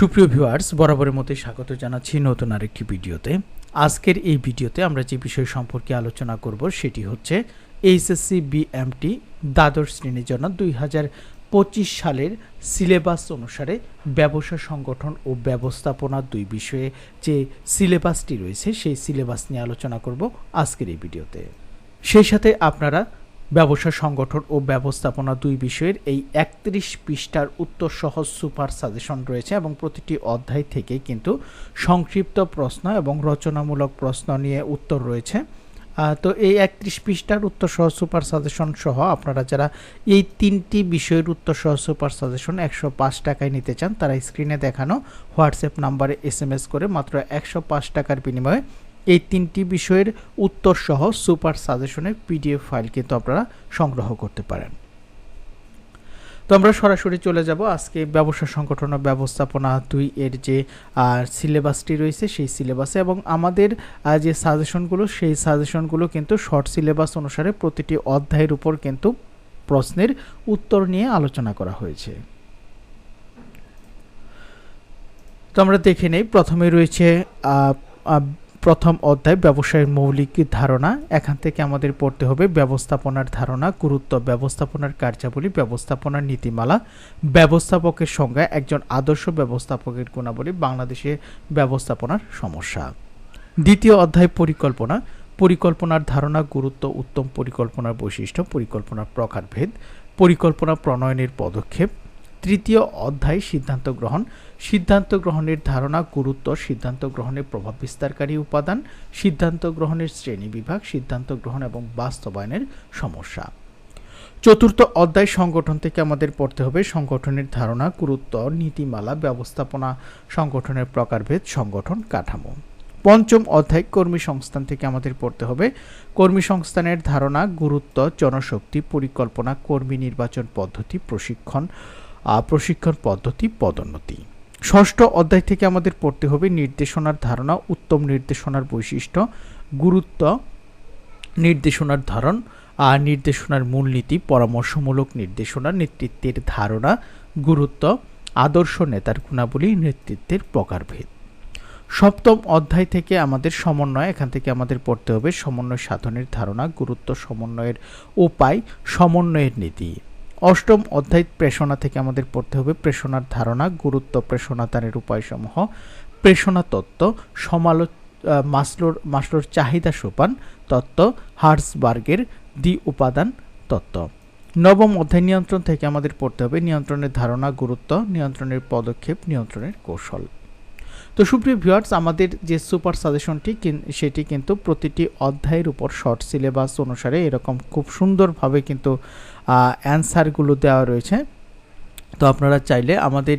সুপ্রিয় ভিউয়ার্স বরাবরের মতোই স্বাগত জানাচ্ছি নতুন আরেকটি ভিডিওতে। আজকের এই ভিডিওতে আমরা যে বিষয় সম্পর্কে আলোচনা করব সেটি হচ্ছে এইচএসসি বিএমটি দ্বাদশ শ্রেণির জন্য দুই পঁচিশ সালের সিলেবাস অনুসারে ব্যবসা সংগঠন ও ব্যবস্থাপনা দুই বিষয়ে যে সিলেবাসটি রয়েছে সেই সিলেবাস নিয়ে আলোচনা করব আজকের এই ভিডিওতে। সেই সাথে আপনারা ব্যবসা সংগঠন ও ব্যবস্থাপনা দুই বিষয়ের এই একত্রিশ পৃষ্ঠার উত্তর সহজ সুপার সাজেশন রয়েছে এবং প্রতিটি অধ্যায় থেকে কিন্তু সংক্ষিপ্ত প্রশ্ন এবং রচনামূলক প্রশ্ন নিয়ে উত্তর রয়েছে। তো এই একত্রিশ পৃষ্ঠার উত্তর সহ সুপার সাজেশন সহ আপনারা যারা এই তিনটি বিষয়ের উত্তর সহ সুপার সাজেশন একশো পাঁচ টাকায় নিতে চান, তারা স্ক্রিনে দেখানো হোয়াটসঅ্যাপ নাম্বারে এস করে মাত্র একশো পাঁচ টাকার বিনিময়ে এই তিনটি বিষয়ের উত্তর সহ সুপার সাজেশনের পিডিএফ ফাইল কিন্তু আপনারা সংগ্রহ করতে পারেন। তো আমরা সরাসরি চলে যাব আজকে ব্যবসা সংগঠন ব্যবস্থাপনা দুই এর যে সিলেবাসটি রয়েছে সেই সিলেবাসে এবং আমাদের যে সাজেশনগুলো সেই সাজেশনগুলো কিন্তু শর্ট সিলেবাস অনুসারে প্রতিটি অধ্যায়ের উপর কিন্তু প্রশ্নের উত্তর নিয়ে আলোচনা করা হয়েছে। তো আমরা দেখে নেই, প্রথমে রয়েছে প্রথম অধ্যায় ব্যবসায়ের মৌলিক ধারণা। এখান থেকে আমাদের পড়তে হবে ব্যবস্থাপনার ধারণা, গুরুত্ব, ব্যবস্থাপনার কার্যাবলী, ব্যবস্থাপনার নীতিমালা। ব্যবস্থাপকের সংজ্ঞা, একজন আদর্শ ব্যবস্থাপকের গুণাবলী, বাংলাদেশে ব্যবস্থাপনার সমস্যা। দ্বিতীয় অধ্যায় পরিকল্পনা। পরিকল্পনার ধারণা, গুরুত্ব, উত্তম পরিকল্পনার বৈশিষ্ট্য, পরিকল্পনার প্রকারভেদ, পরিকল্পনা প্রণয়নের পদক্ষেপ তৃতীয় অধ্যায় সিদ্ধান্ত গ্রহণ। সিদ্ধান্ত গ্রহণের ধারণা, গুরুত্ব, সিদ্ধান্ত গ্রহণের প্রভাব বিস্তারকারী উপাদান, সিদ্ধান্ত গ্রহণের শ্রেণি বিভাগ, সিদ্ধান্ত গ্রহণ এবং বাস্তবায়নের সমস্যা। চতুর্থ অধ্যায় সংগঠন থেকে আমাদের পড়তে হবে সংগঠনের ধারণা, গুরুত্ব, নীতিমালা, ব্যবস্থাপনা, সংগঠনের প্রকারভেদ, সংগঠন কাঠামো। পঞ্চম অধ্যায় কর্মী সংস্থান থেকে আমাদের পড়তে হবে। কর্মী সংস্থানের ধারণা, গুরুত্ব, জনশক্তি, পরিকল্পনা, কর্মী নির্বাচন পদ্ধতি, প্রশিক্ষণ প্রশিক্ষণ পদ্ধতি, পদোন্নতি। ষষ্ঠ অধ্যায় থেকে আমাদের পড়তে হবে নির্দেশনার ধারণা, উত্তম নির্দেশনার বৈশিষ্ট্য, গুরুত্ব, নির্দেশনার ধরন আর নির্দেশনার মূলনীতি, পরামর্শমূলক নির্দেশনা, নেতৃত্বের ধারণা, গুরুত্ব, আদর্শ নেতার গুণাবলী, নেতৃত্বের প্রকারভেদ। সপ্তম অধ্যায় থেকে আমাদের সমন্বয়, এখান থেকে আমাদের পড়তে হবে সমন্বয় সাধনের ধারণা, গুরুত্ব সমন্বয়ের উপায়, সমন্বয়ের নীতি। অষ্টম অধ্যায় প্রেষণা থেকে আমাদের পড়তে হবে প্রেষণার ধারণা, গুরুত্ব প্রেষণাদানের উপায়সমূহ। প্রেষণা তত্ত্ব, সমালো মাসলোর মাসলোর চাহিদা সোপান, তত্ত্ব, হার্সবার্গের দ্বি উপাদান তত্ত্ব। নবম অধ্যায় নিয়ন্ত্রণ থেকে আমাদের পড়তে হবে নিয়ন্ত্রণের ধারণা, গুরুত্ব, নিয়ন্ত্রণের পদক্ষেপ, নিয়ন্ত্রণের কৌশল। তো সুপ্রিয় ভিউয়ার্স আমাদের যে সুপার সাজেশনটি সেটি কিন্তু প্রতিটি অধ্যায়ের উপর শর্ট সিলেবাস অনুসারে এরকম খুব সুন্দরভাবে কিন্তু অ্যান্সারগুলো দেওয়া রয়েছে। তো আপনারা চাইলে আমাদের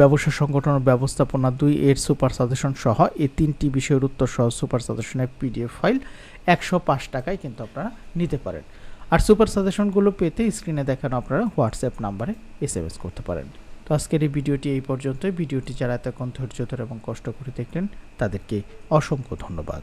ব্যবসা সংগঠন ও ব্যবস্থাপনা দুই এর সুপার সাজেশন সহ এই তিনটি বিষয়ের উত্তর সহ সুপার সাজেশনের পিডিএফ ফাইল একশো পাঁচ টাকায় কিন্তু আপনারা নিতে পারেন। আর সুপার সাজেশনগুলো পেতে স্ক্রিনে দেখানো আপনারা হোয়াটসঅ্যাপ নাম্বারে এস করতে পারেন। তো আজকের এই ভিডিওটি এই পর্যন্তই। ভিডিওটি যারা এতক্ষণ ধৈর্য ধরে এবং কষ্ট করে দেখলেন, তাদেরকে অসংখ্য ধন্যবাদ।